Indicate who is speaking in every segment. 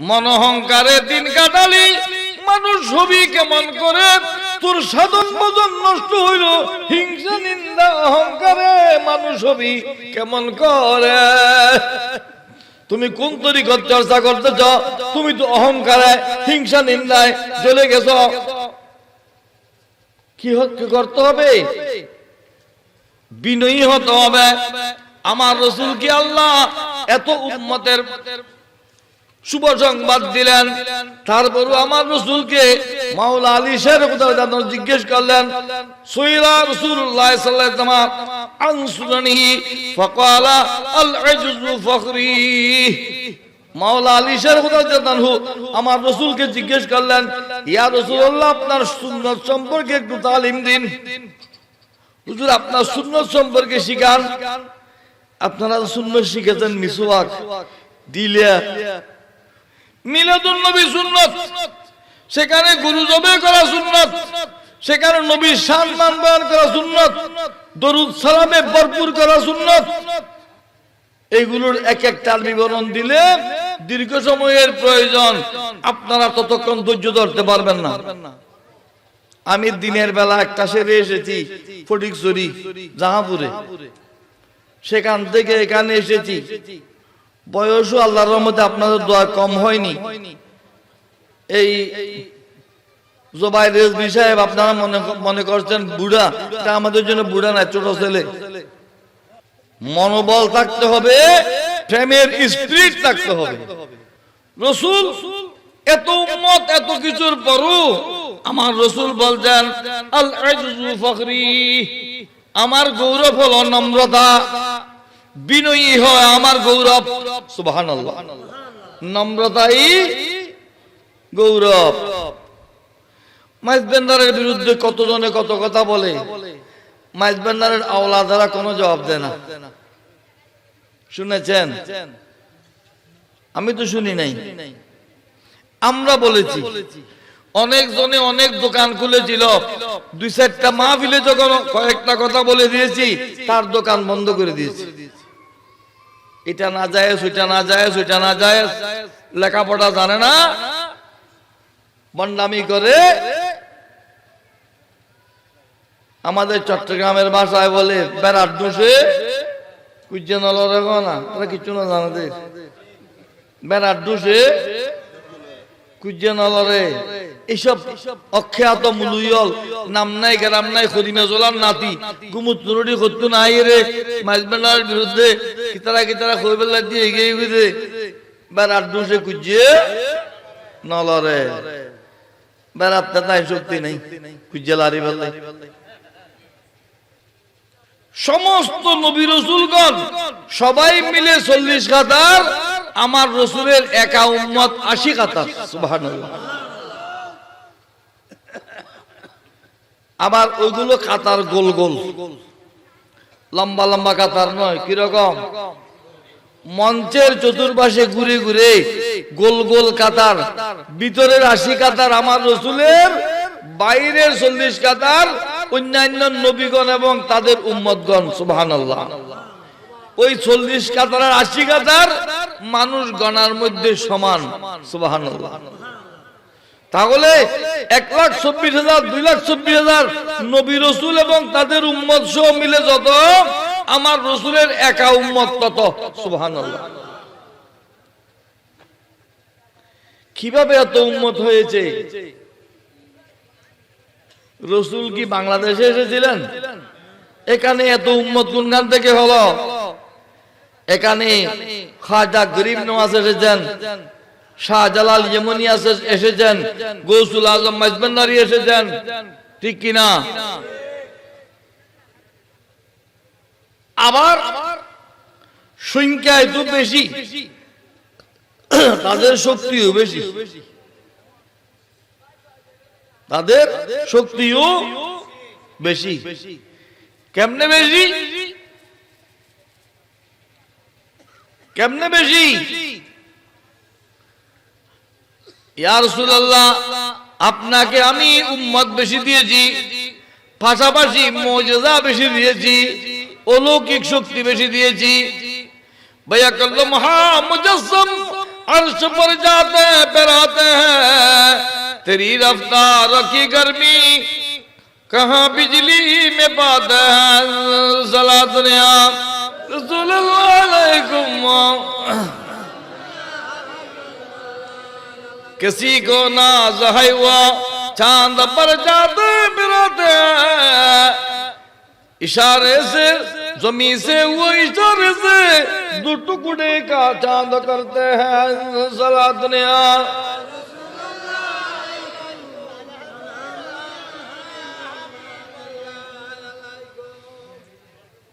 Speaker 1: মন অহংকারে দিন কাটালি, মানুষ হবি কেমন করে? তোর সাধন ভজন নষ্ট হইল, হিংসা, নিন্দা, অহংকারে মানুষ হবি কেমন করে? তুমি কোন তরিকত চর্চা করতেছ? তুমি তো অহংকারে, হিংসা, নিন্দায় চলে গেছ। কি হ- কি করতে হবে? বিনয়ী হতে হবে। আমার রসুল কি আল্লাহ? এত উম্মতের শুভ সংবাদ দিলেন। তারপর আমার রসুলকে মাওলা আলী শের জিজ্ঞেস করলেন সৈরা রসুল্লাহ সাল্লাল্লাহু আনসুরানিহি ফাকালা আল আজজু ফখরি। মাওলা আলী শের জানহু আমার রসুলকে জিজ্ঞেস করলেন, ইয়া রসুল্লাহ আপনার সুন্নত সম্পর্কে একটু তালিম দিন। হুজুর, আপনার সুন্নত সম্পর্কে শিখান। আপনারা সুন্নত শিখেছেন মিসওয়াক দিলে মিলাদুন নবী সুন্নত। সেখানে গুরু জবে করা সুন্নত। সেখানে নবীর সম্মান বয়ান করা সুন্নত। দরুদ সালামে ভরপুর করা সুন্নত। এইগুলোর এক একটার বিবরণ দিলে দীর্ঘ সময়ের প্রয়োজন। আপনারা ততক্ষণ ধৈর্য ধরতে পারবেন না। আমি দিনের বেলা একটা সেরে এসেছি, ফটিকছড়ি, জাহাপুরে। সেখান থেকে এখানে এসেছি। বয়সও আল্লাহর রহমতে আপনাদের দোয়া কম হয়নি। এই রেজবি সাহেব আপনারা মনে মনে করছেন বুড়া আমাদের জন্য বুড়া না, ছোট ছেলে। মনোবল থাকতে হবে, প্রেমের স্পিরিট থাকতে হবে। রসুল, এত উম্মত, এত কিছুর পরও আমার রসুল বলছেন আল ফখরি আমার গৌরব হলো নম্রতা। বিনয়ী হয় আমার গৌরব। সুবহানাল্লাহ। নম্রতাই গৌরব। মাইজবেন্দারের বিরুদ্ধে কতজনে কত কথা বলে? মাইজবেন্দারের আওলাদারা কোনো জবাব দেয় না। শুনেছেন? আমি তো শুনি নাই। আমরা বলেছি। অনেক জনে অনেক দোকান খুলেছিল। দুই চারটা মাহফিলে যখন কয়েকটা কথা বলে দিয়েছি, তার দোকান বন্ধ করে দিয়েছি। এটা না যায় ওইটা না যায় ওইটা না যায় লেখাপড়া জানে না। বন্ডামি করে। আমাদের চট্টগ্রামের ভাষায় বলে, বেড়ার দোষে কুজ্জে নলরে না ওরা কিছু না জানাদের বেড়ার ডুসে অখ্যাত মুলুইল নাম নাই, গ্রাম নাই, খদিমে জোলার নাতি। গুমুত নুরুডি নাই রে। বিরুদ্ধে কিতারা কিতারা দিয়ে এগিয়ে বেড়ার ডুসে কুজ্জে নলরে। বেড়াতে তাই শক্তি লারি সমস্ত নবী রসুলগণ সবাই মিলে চল্লিশ কাতার আমার রসুলের একা উম্মত আশি সুবহানাল্লাহ। আবার ওইগুলো কাতার গোল গোল। লম্বা লম্বা কাতার নয়, কীরকম? মঞ্চের চতুর্পাশে ঘুরে ঘুরে গোল গোল কাতার, ভিতরের আশি কাতার আমার রসুলের, বাইরের চল্লিশ কাতার অন্যান্য নবীগণ এবং তাদের উম্মতগণ সুবহান ওই চল্লিশ কাতার আশি কাতার মানুষ গণার মধ্যে সমান। সুবহান তাহলে এক লাখ চব্বিশ হাজার, দুই লাখ চব্বিশ হাজার নবী রসুল এবং তাদের উম্মত সহ মিলে যত, আমার রসুলের একা উম্মত তত। সুবহান কীভাবে এত উম্মত হয়েছে? রসুল কি বাংলাদেশে এসেছিলেন? এখানে এত উম্মত কোনখান থেকে হলো? এখানে খাজা গরিব নওয়াজ এসেছেন শাহজালাল এসেছেন গৌসুল আজম এসেছেন। ঠিক কিনা আবার সংখ্যায় তো বেশি। তাদের শক্তিও বেশি। তাদের শক্তিও বেশি? কেমনে বেশি? কেমনে বেশি ইয়া রাসূলুল্লাহ আপনাকে আমি উম্মত বেশি দিয়েছি পাশাপাশি মর্যাদা বেশি দিয়েছি অলৌকিক শক্তি বেশি দিয়েছি ভাইয়া কল্ল মহা মুজাসসাম अर्श पर जाते हैं फिराते हैं तेरी रफ्तार की गर्मी कहाँ बिजली में पाते हैं सला दुनिया रसूलुल्लाह अलैकुम किसी को ना जहा हुआ, चाँद पर जाते फिरते इशारे से जमी से, वो इशारे से, दो टुकड़े का चाँद करते हैं सला ने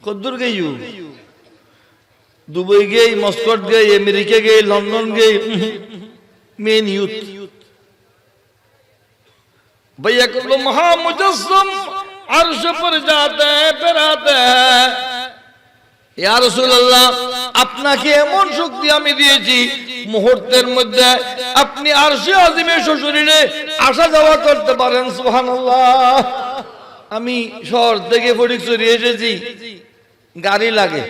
Speaker 1: खुद दुर्ग দুবাই গেই মস্কট গেই আমেরিকা গেই লন্ডন গেই মেন ইউথ भैया को लो महामुजस्सम अर्श पर जाते हैं फिर आते हैं ইয়া রাসূলুল্লাহ আপনাকে এমন শক্তি আমি দিয়েছি মুহূর্তের মধ্যে আপনি আরশে আজিমে শ্বশুরিনে আসা যাওয়া করতে পারেন সুবহানাল্লাহ আমি শহর থেকে ফটিকছড়ি এসেছি গাড়ি লাগে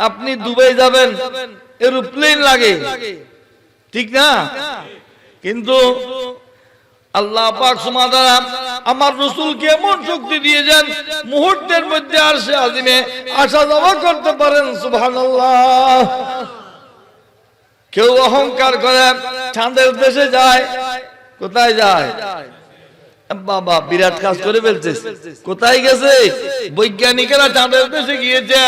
Speaker 1: আপনি দুবাই যাবেন এরোপ্লেন লাগে। ঠিক না? কিন্তু আল্লাহ আমার রসুলকে এমন শক্তি দিয়েছেন, মুহূর্তের মধ্যে আর সে আজিমে আসা যাওয়া করতে পারেন, সুবহানাল্লাহ। কেউ অহংকার করে, চাঁদের দেশে যায়, কোথায় যায়? বাবা, বিরাট কাজ করে ফেলছে কোথায় গেছে? বৈজ্ঞানিকেরা চাঁদের দেশে গিয়েছে।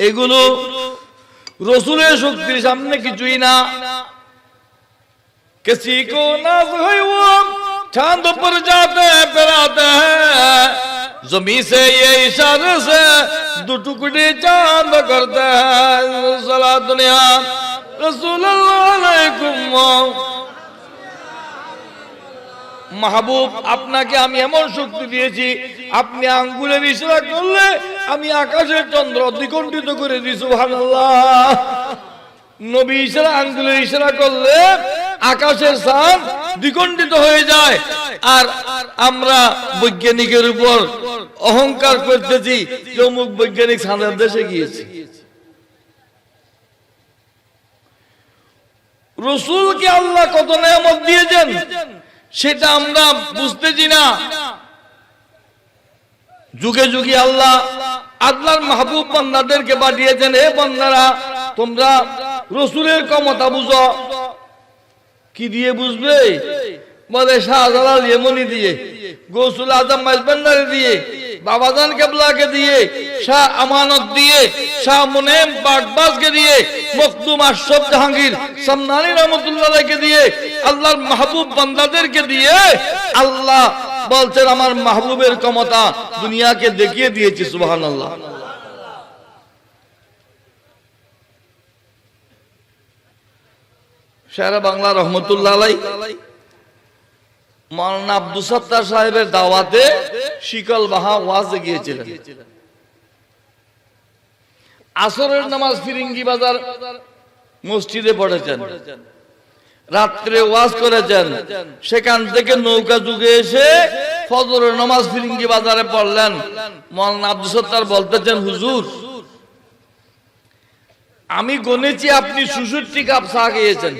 Speaker 1: এগুলো রসুলের শক্তির সামনে কিছুই না किसी को नाज है वो चांद पर जाते हैं फिर आते हैं जमी से ये इशारे से दो टुकड़े चांद करते हैं सला दुनिया रसूल মাহবুব, আপনাকে আমি এমন শক্তি দিয়েছি, আপনি আঙ্গুলের ইশারা করলে আমি আকাশের চন্দ্র দ্বিকণ্ঠিত করে দিই, সুবহানাল্লাহ। নবী ইশারা আঙ্গুলের ইশারা করলে আকাশের স্থান দ্বিখণ্ডিত হয়ে যায়। আর আমরা বৈজ্ঞানিকের উপর অহংকার করতেছি যে অমুক বৈজ্ঞানিক সাঁদের দেশে গিয়েছে। রসুলকে আল্লাহ কত নিয়ামত দিয়েছেন? সেটা আমরা বুঝতেছি না। যুগে যুগে আল্লাহ আল্লাহর মাহবুব বন্দাদেরকে পাঠিয়েছেন, এ বন্দারা, তোমরা রসুলের ক্ষমতা বুঝো। কি দিয়ে বুঝবে? বলে শাহজালাল এমনি দিয়ে, গৌসুল আজম মাইজবান্দারে দিয়ে বাবাজান কেবলাকে দিয়ে, শাহ আমানত দিয়ে, শাহ মুনেম বাগবাজকে দিয়ে মখদুম আশরফ জাহাঙ্গীর, সামনানি রহমতুল্লাহকে দিয়ে, আল্লাহর মাহবুব বান্দাদেরকে দিয়ে, আল্লাহ বলছেন, আমার মাহবুবের ক্ষমতা দুনিয়াকে দেখিয়ে দিয়েছি, সুবহানাল্লাহ। শের বাংলা রহমতুল্লাহ আলাই মৌলানা আব্দুল সত্তার সাহেবের দাওয়াতে শিকল বাহা ওয়াজে গিয়েছিলেন। আসরের নামাজ ফিরিঙ্গি বাজার মসজিদে পড়েছেন। রাত্রে ওয়াজ করেছেন। সেখান থেকে নৌকা যুগে এসে ফজরের নামাজ ফিরিঙ্গি বাজারে পড়লেন। মৌলানা আব্দুল সত্তার বলতেছেন, হুজুর, আমি গনেছি আপনি সুষট্টি কাপ চা খেয়েছেন।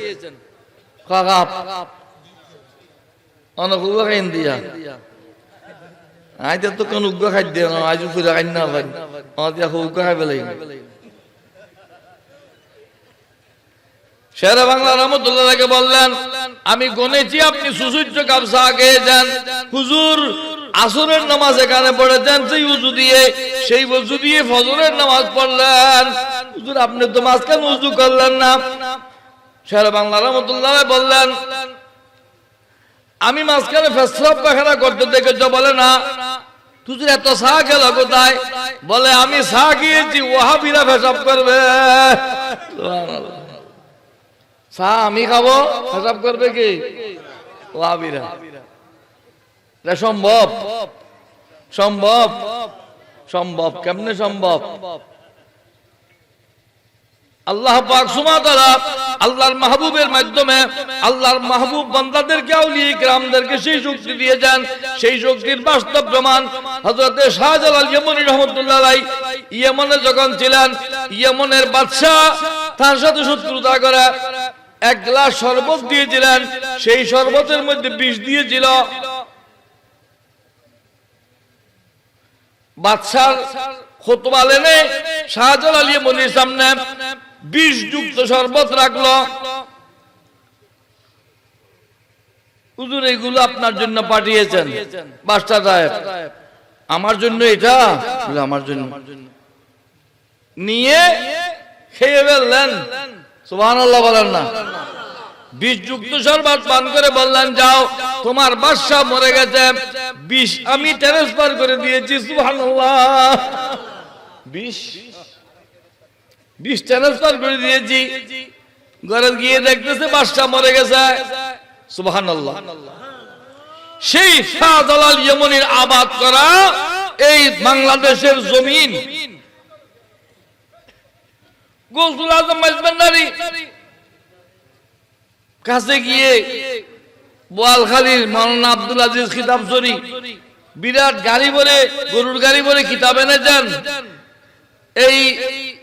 Speaker 1: অনেক খাইন দিয়া। আইতে তো কোন উগ্র খাদ্য আজ খাই না ভাই। উগ্র খাই বাংলা বললেন, আমি গনেছি আপনি সুসুচ্চ কাপ চা খেয়েছেন হুজুর, আসরের নামাজ এখানে পড়েছেন সেই উজু দিয়ে, সেই উজু দিয়ে ফজরের নামাজ পড়লেন। হুজুর, আপনি তো মাঝখানে উজু করলেন না। শের বাংলা রহমতুল্লাহ বললেন আমি মাঝখানে ফেসরাব পাখানা করতে দেখেছ, বলে না। তুই এত চা গেল কোথায়? বলে, আমি চা গিয়েছি ওহাবিরা ফেসাব করবে। চা আমি খাব ফেসাব করবে কি? ওহাবিরা এটা সম্ভব? সম্ভব? সম্ভব। কেমনে সম্ভব? আল্লাহ আল্লাহর মাহবুবের মাধ্যমে আল্লাহর মাহবুব বান্দাদেরকে আউলিয়ে গ্রামদেরকে সেই শক্তি দিয়েছেন। সেই শক্তির বাস্তব প্রমাণ হযরতে শাহজালাল ইয়েমনি রহমতুল্লাহ ইয়েমনে যখন ছিলেন, ইয়েমনের বাদশা তার সাথে শত্রুতা করে, এক গ্লাস শরবত দিয়েছিলেন, সেই শরবতের মধ্যে বিষ দিয়েছিল। বাদশার খোতবা লেনে শাহজালাল ইয়েমনির সামনে বিষ যুক্ত শরবত রাখল। এগুলো আপনার জন্য পাঠিয়েছেন। আমার জন্য এটা? আমার জন্য। নিয়ে খেয়ে ফেললেন। সুবহানাল্লাহ বলেন না। বিষ যুক্ত শরবত পান করে বললেন, যাও, তোমার বাদশাহ মরে গেছে। বিষ আমি ট্রান্সফার করে দিয়েছি, সুবহানাল্লাহ। বিষ আবাদ করা এই বাংলাদেশের জমিন। কাছে গিয়ে বোয়ালখালীর মাওলানা আব্দুল আজিজ খিতাব বিরাট গাড়ি ভরে গরুর গাড়ি ভরে কিতাব এনেছেন। এই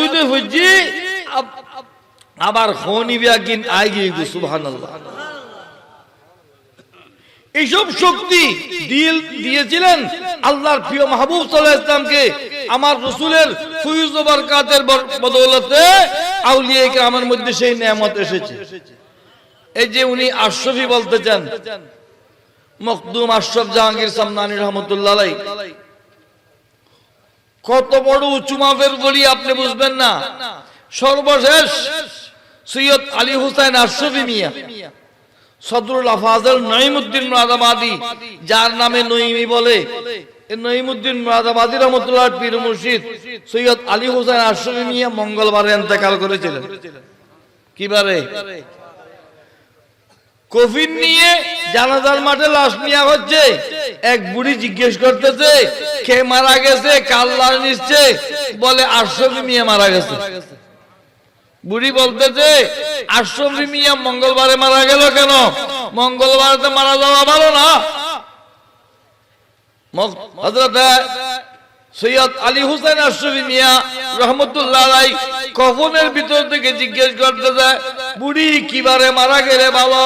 Speaker 1: হইতে ফজ্জি আবার খনি এইসব শক্তি দিল দিয়েছিলেন আল্লাহর প্রিয় মাহবুব সাল্লাহ ইসলামকে আমার রসুলের ফুয়ুজ ও বরকাতের বদৌলতে গ্রামের মধ্যে সেই নিয়ামত এসেছে। এই যে উনি আশরফি বলতে চান, মখদুম আশরফ জাহাঙ্গীর সামনানি রহমতুল্লাহ। কত বড় উঁচু মাপের বলি আপনি বুঝবেন না। সর্বশেষ সৈয়দ আলী হুসাইন আশরফি মিয়া, সদরুল আফাজল নঈমুদ্দিন মুরাদাবাদী, যার নামে নঈমি বলে। নঈমুদ্দিন মুরাদাবাদী রহমতুল্লাহ পীর মুর্শিদ সৈয়দ আলী হোসেন আশরফি মিয়া মঙ্গলবারে ইন্তেকাল করেছিলেন। কিবারে? কফিন নিয়ে জানাজার মাঠে লাশ নেওয়া হচ্ছে। এক বুড়ি জিজ্ঞেস করতেছে, কে মারা গেছে? কাল লাশ নিচ্ছে? বলে আশরফি মিয়া মারা গেছে। বুড়ি বলতেছে আশরফি মিয়া মঙ্গলবারে মারা গেল কেন? মঙ্গলবারে তো মারা যাওয়া ভালো না। হজরত সৈয়দ আলী হুসেন আশরফি মিয়া রহমতুল্লাহ আলাই কফনের ভিতর থেকে জিজ্ঞেস করতেছে বুড়ি কিবারে মারা গেলে ভালো?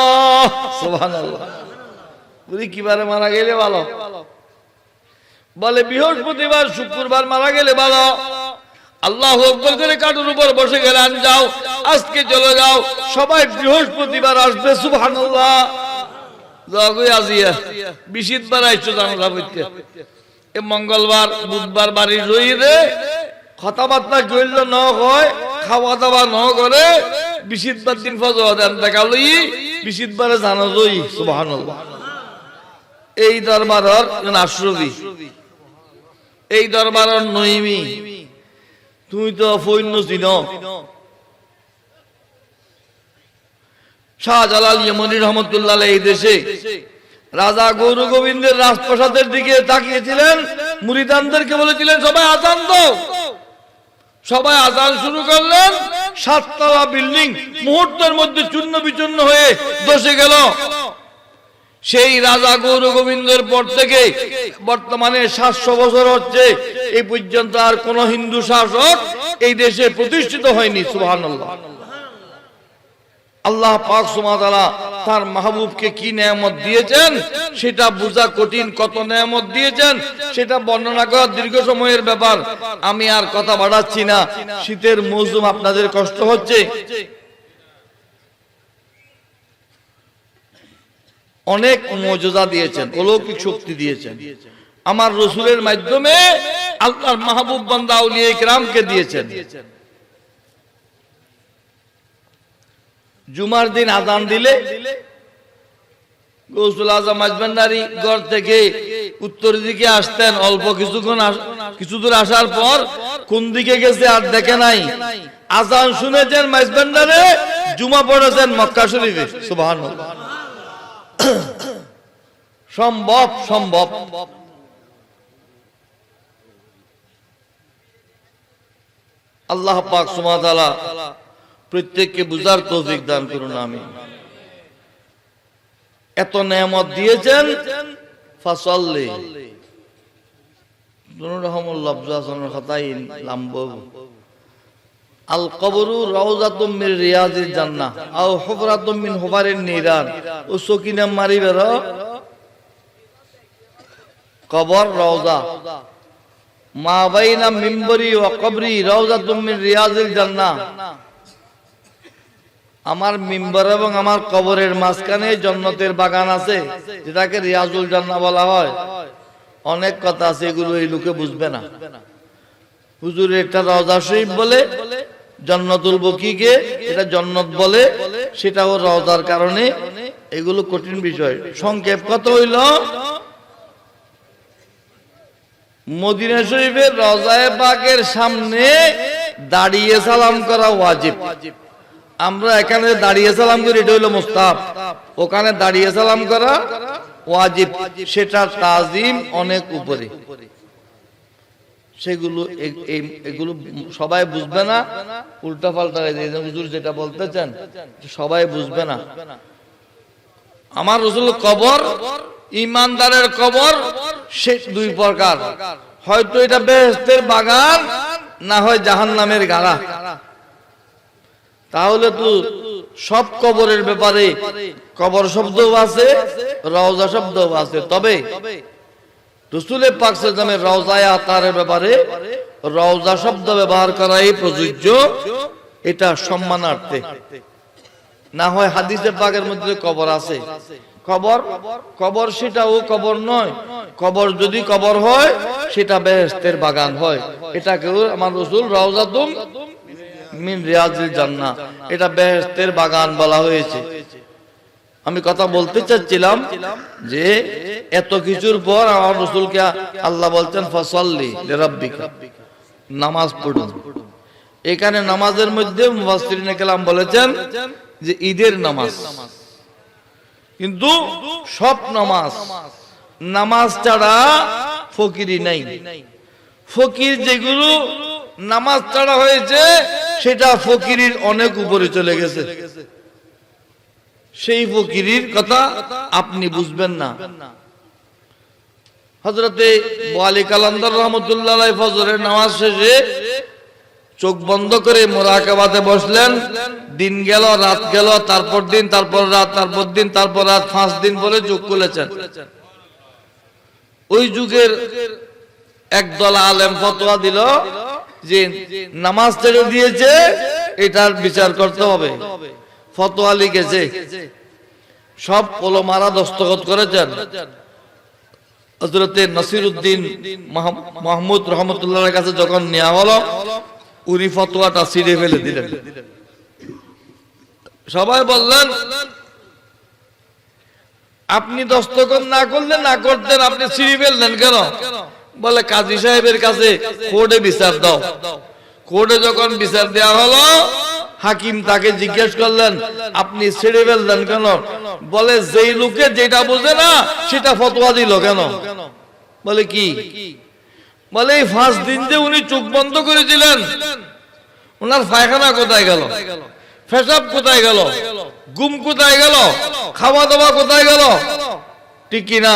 Speaker 1: বুড়ি কিবারে মারা গেলে ভালো? বলে, বৃহস্পতিবার, শুক্রবার মারা গেলে ভালো। আল্লাহ আকবর করে কাঠের উপর বসে গেলেন যাও, আজকে চলে যাও, সবাই বৃহস্পতিবার আসবে, সুবহানাল্লাহ। জগই আজিয়া বিশিতবার আইছো জানা মঙ্গলবার, বুধবার বাড়ি রই রে কথাবার্তা কইল ন হয় খাওয়া দাওয়া ন করে, বিশিতবার দিন ফজর দেন দেখা লই বিশিতবারে জানা জই সুবহানাল্লাহ। এই দরবারর আশ্রবি, এই দরবারর নইমি তুমি তো ফৈন্য চিন শাহজালাল ইয়মনি রহমতুল্লাহ এই দেশে রাজা গৌর গোবিন্দের রাজপ্রাসাদের দিকে তাকিয়েছিলেন। মুরিদানদেরকে বলেছিলেন, সবাই আজান দাও। সবাই আজান শুরু করলেন। সাততলা বিল্ডিং মুহূর্তের মধ্যে চূর্ণ বিচূর্ণ হয়ে দশে গেল। সেই রাজা গৌর গোবিন্দের পর থেকে বর্তমানে সাতশো বছর হচ্ছে। এই পর্যন্ত আর কোন হিন্দু শাসক এই দেশে প্রতিষ্ঠিত হয়নি, সুবহানাল্লাহ। আল্লাহ পাক সুমাতালা তার মাহবুবকে কি নেয়ামত দিয়েছেন? সেটা বোঝা কঠিন, কত নেয়ামত দিয়েছেন? সেটা বর্ণনা করা দীর্ঘ সময়ের ব্যাপার। আমি আর কথা বাড়াচ্ছি না। শীতের মৌসুম আপনাদের কষ্ট হচ্ছে। অনেক মর্যাদা দিয়েছেন, অলৌকিক শক্তি দিয়েছেন। আমার রসুলের মাধ্যমে আল্লাহর মাহবুব বান্দা উলিয়ে গ্রামকে দিয়েছেন। জুমার দিন আজান দিলে গৌসুল আজম আজমান্ডারি ঘর থেকে উত্তর দিকে আসতেন। অল্প কিছুক্ষণ কিছু দূর আসার পর কোন দিকে গেছে আর দেখে নাই। আজান শুনেছেন মাইজবান্ডারে জুমা পড়েছেন মক্কা শরীফে। সুবহান সম্ভব সম্ভব। আল্লাহ পাক সুমাতালা প্রত্যেককে বুঝার তৌফিক দান করুন আমি এত নেয়ামত দিয়েছেন, ফাসল্লি। দুরহমুল লফজ হাসানুল খাতাইন লাম্ব। আল মিন রিয়াজিল জান্নাহ, আও মিন নিরান। ও সকিনা কবর মা বাইনা মিম্বরি ওয়া কবরি রাউজাতুম মিন রিয়াজিল জান্নাহ। আমার মিম্বর এবং আমার কবরের মাঝখানে জন্নতের বাগান আছে, যেটাকে রিয়াজুল জান্না বলা হয়। অনেক কথা আছে, এগুলো এই লোকে বুঝবে না। হুজুর একটা রওজা শরীফ বলে, জন্নতুল বকিকে এটা জন্নত বলে, সেটাও রওজার কারণে। এগুলো কঠিন বিষয়। সংক্ষেপ কত হইল, মদিনা শরীফের রজায় পাকের সামনে দাঁড়িয়ে সালাম করা ওয়াজিব। আমরা এখানে দাঁড়িয়ে সালাম করি, এটা হইল মুস্তাব ওখানে দাঁড়িয়ে সালাম করা ওয়াজিব, সেটা তাজিম অনেক উপরে। সেগুলো এগুলো সবাই বুঝবে না উল্টা পাল্টা হুজুর যেটা বলতেছেন সবাই বুঝবে না। আমার রসুল কবর, ইমানদারের কবর, সে দুই প্রকার। হয়তো এটা বেহেস্তের বাগান, না হয় জাহান নামের গাড়া। তাহলে তো সব কবরের ব্যাপারে কবর শব্দও আছে, রওজা শব্দও আছে। তবে রসুলের পাক সাল্লামের রওজায় আতারের ব্যাপারে রওজা শব্দ ব্যবহার করাই প্রযোজ্য, এটা সম্মানার্থে। না হয় হাদিসে পাকের মধ্যে কবর আছে। কবর কবর সেটাও কবর নয়। কবর যদি কবর হয়, সেটা বেহেস্তের বাগান হয়। এটাকেও আমার রসুল রওজাতুম মিন রিয়াজিল জান্নাহ। এটা বেহেস্তের বাগান বলা হয়েছে। আমি কথা বলতে চাচ্ছিলাম যে এত কিছুর পর আমার রসুলকে আল্লাহ বলছেন, ফসল্লি রাব্বিকা নামাজ পড়ুন। এখানে নামাজের মধ্যে মুফাসসিরিন কেলাম বলেছেন যে ঈদের নামাজ। কিন্তু সব নামাজ নামাজ ছাড়া ফকিরি নাই। ফকির যেগুলো নামাজ ছাড়া হয়েছে, সেটা ফকিরির অনেক উপরে চলে গেছে। সেই ফকিরির কথা আপনি বুঝবেন না। হজরতে রহমতুল্লাহ ফজরের নামাজ শেষে চোখ বন্ধ করে মোরাকাবাতে বসলেন। দিন গেল, রাত গেল, তারপর দিন, তারপর রাত, তারপর দিন, তারপর রাত, পাঁচ দিন পরে চোখ খুলেছেন। ওই যুগের একদল আলেম ফতোয়া দিল যে নামাজ ছেড়ে দিয়েছে, এটার বিচার করতে হবে। ফতোয়া লিখেছে। সব মারা দস্তখত করেছেন। হজরতে মাহমুদ কাছে যখন নেওয়া হলো, উনি ফতোয়াটা ছিঁড়ে ফেলে দিলেন। সবাই বললেন, আপনি দস্তখত না করলে না করতেন, আপনি ছিঁড়ে ফেললেন কেন? বলে, কাজী সাহেবের কাছে কোর্টে বিচার দাও। কোর্টে যখন বিচার দেওয়া হলো, হাকিম তাকে জিজ্ঞেস করলেন, আপনি ছেড়ে ফেললেন কেন? বলে, যেই লোকে যেটা বোঝে না, সেটা ফতোয়া দিল কেন? বলে, কি? বলে, এই পাঁচ দিন যে উনি চোখ বন্ধ করেছিলেন ওনার পায়খানা কোথায় গেল? পেশাব কোথায় গেল? গুম কোথায় গেল? খাওয়া দাওয়া কোথায় গেল? ঠিক কিনা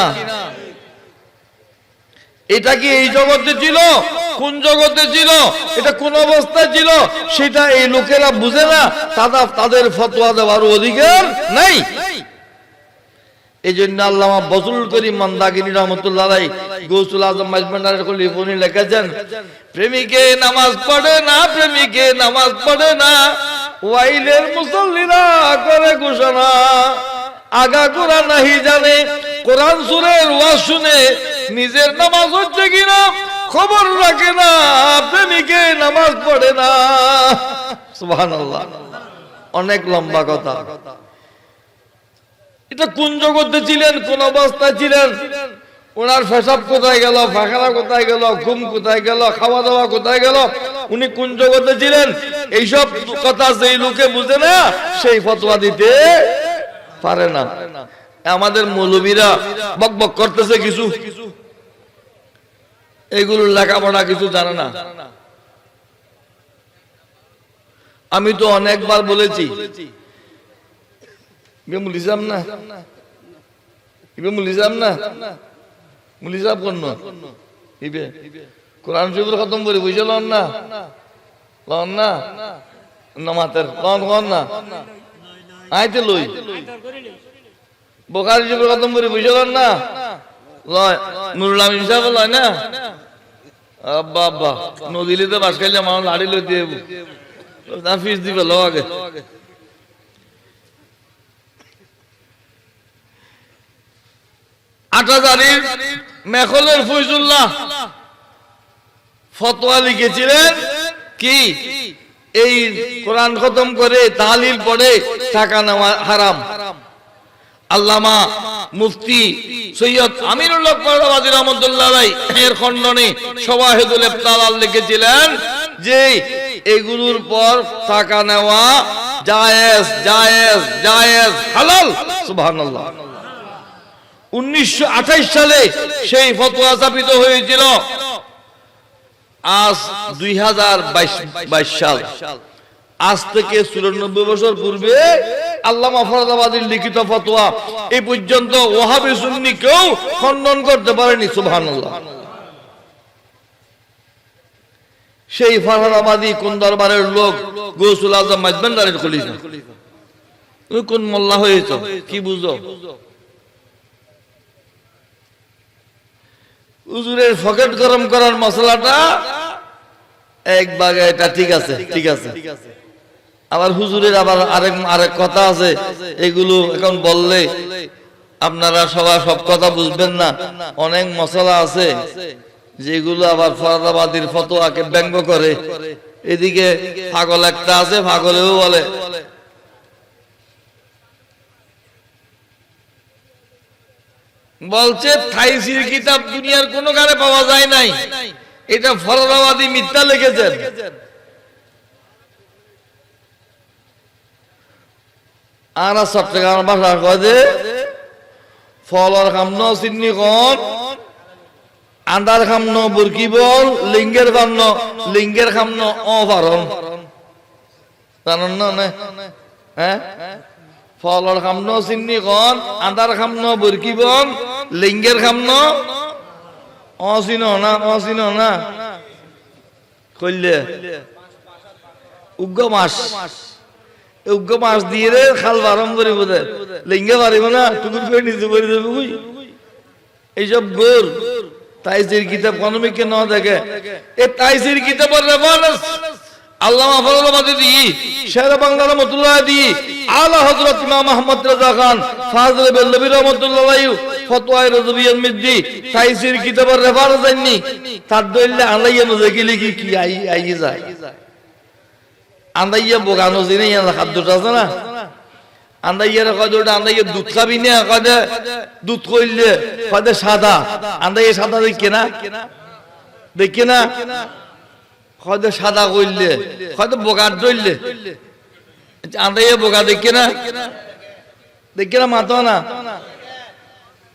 Speaker 1: এটা কি এই জগতে ছিল? কোন জগতে ছিল? এটা কোন অবস্থায় ছিল? সেটা এই লোকেরা বুঝে না। তারা তাদের ফতোয়া দেওয়ার অধিকার নাই। এই জন্য আল্লামা বসুল করিম মন্দাগিনী রহমতুল্লাহ গৌসুল আজম মাজমান্ডারের লিখেছেন, প্রেমিকে নামাজ পড়ে না, প্রেমিকে নামাজ পড়ে না। ওয়াইলের মুসল্লিরা করে ঘোষণা। আগা কোরআন নাহি জানে, কোরআন সুরের ওয়াজ শুনে নিজের নামাজ হচ্ছে কিনা, খবর রাখে না, প্রেমিকে নামাজ পড়ে না। সুবহানাল্লাহ। অনেক লম্বা কথা। এটা কোন জগতে ছিলেন, কোন অবস্থায় ছিলেন? ওনার ফেসাব কোথায় গেল ফাঁকারা কোথায় গেল, ঘুম কোথায় গেল খাওয়া দাওয়া কোথায় গেল, উনি কোন জগতে ছিলেন? এইসব কথা যেই লোকে বুঝে না, সেই ফতোয়া দিতে পারে না। আমাদের মৌলবীরা বক বক করতেছে কিছু। এগুলো লেখাপড়া কিছু জানে না। আমি তো অনেকবার বলেছি। মুলিজাম না? না? কোন কোরআন খতম করে বুঝে না। নামাতের। লন লন না। আইতে লই। বোকারি শরীফের খতম করে বুঝে না? লয়, নুরুল আমিন সাহেব লয় না? আব্বা আব্বা, নদীলিতে বাস খাইলে মানুষ লাড়ি লই দিয়ে না, ফিস দিবে লো আগে। আটাজারির মেখলের ফৈজুল্লাহ ফতোয়া লিখেছিলেন কি? এই কোরআন খতম করে তাহলিল পড়ে টাকা নেওয়া হারাম। আল্লামা মুফতি সৈয়দ আমিরুল্লাহ পরবাদী রহমতুল্লাহ এর খণ্ডনে সবাহেদুল ইফতাল লিখেছিলেন যে এগুলোর পর টাকা নেওয়া জায়েজ জায়েজ জায়েজ, হালাল। সুবহানাল্লাহ। উনিশশো আঠাশ সালে সেই ফতোয়া স্থাপিত হয়েছিল। আজ দুই সাল। আজ থেকে চুরানব্বই বছর পূর্বে লিখিত ফতোয়া। এই পর্যন্ত ওহাবি সুন্নি কেউ করতে পারেনি সেই কোন দরবারের লোক আজম কোন মোল্লা হয়েছ? কি বুঝো? ফকেট গরম করার মশলাটা এক বাগে এটা ঠিক আছে ঠিক আছে। আবার হুজুরের আবার আরেক আরেক কথা আছে, এগুলো এখন বললে আপনারা সবাই সব কথা বুঝবেন না। অনেক মশলা আছে, যেগুলো আবার ফরাদাবাদীর ফতোয়াকে ব্যঙ্গ করে। এদিকে পাগল একটা আছে, পাগলেও বলে। বলছে থাইসির কিতাব দুনিয়ার কোনো কারে পাওয়া যায় নাই। এটা ফরাদাবাদী মিথ্যা লিখেছেন। চট্টগ্রাম ভাষা ফলর খামন চিন্নি কন আন্দার খামন বুরকি বল, লিঙ্গের খামন লিঙ্গের খামন অভারণ না নে? হ্যাঁ? ফলর খামন চিন্নি কন আন্দার খামন বুরকি বল, লিঙ্গের খামন অচিন না অচিন না। কইলে, উগ্র মাস। উগ্র মাস দিয়ে রে খাল বারম করিব দে। লিঙ্গে পারিব না, টুকুর করে নিজে করে দেবে বুঝি এইসব গোর তাইসির কিতাব ন দেখে। এ তাইসির কিতাবের রেফারেন্স। শের বাংলা আলা হযরত ইমাম আহমদ খান, ফাজল বেল্লবী ফতোয়ায়ে রজবিয়ান মিদ্দি তাইসির কিতাবের রেফারেন্স আইনি তার দইলে আলাইয়া নজে গেলে কি আই আই যায়। আন্দাইয়া বোগানো জিনে ইয়ার খাদ্যটা আছে না? আন্দাইয়ার কয় ওটা আন্দাইয়া দুধ খাবি না? কয় দুধ কইলে কয় সাদা। আন্দাইয়া সাদা দেখে না? দেখে না? কয় সাদা কইলে, কয় দে বোগার দইলে আন্দাইয়া বোগা দেখে না? দেখে না মাতো না?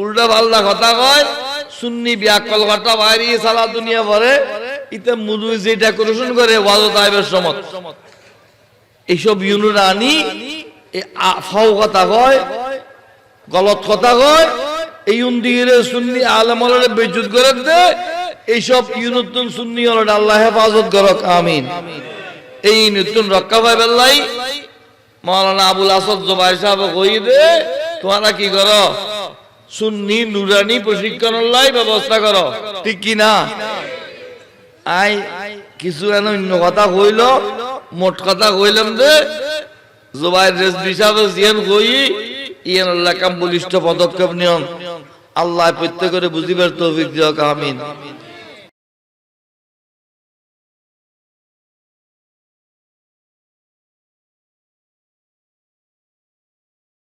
Speaker 1: উল্টা পাল্টা কথা কয়, সুন্নি ব্যাকল কথা বাইরে সালা দুনিয়া ভরে ইতে মুদু যে ডেকোরেশন করে ওয়াজ তাইবের সমত। এইসব ইউনুরা আনি ফাও কথা কয়, গলত কথা কয়, এই উন্দিরে সুন্নি আলমলের বেজুত করে দে, এইসব ইউনুতুন সুন্নি হল আল্লাহ হেফাজত করক, আমিন। এই নতুন রক্ষা পাইবেন লাই মৌলানা আবুল আসাদ জবাই সাহেব কই দে, তোমরা কি করো? সুন্নি নুরানি লাই ব্যবস্থা করো। ঠিক কি না আই, কিছু এন অন্য কথা কইল, মোট কথা কইলাম যে জোবাই রেজবি সাহেব জিয়ান কই, ইয়ান আল্লাহ কাম বলিষ্ঠ পদক্ষেপ নিয়ন আল্লাহ প্রত্যেক করে বুঝিবার তৌফিক দিয়ক, আমিন।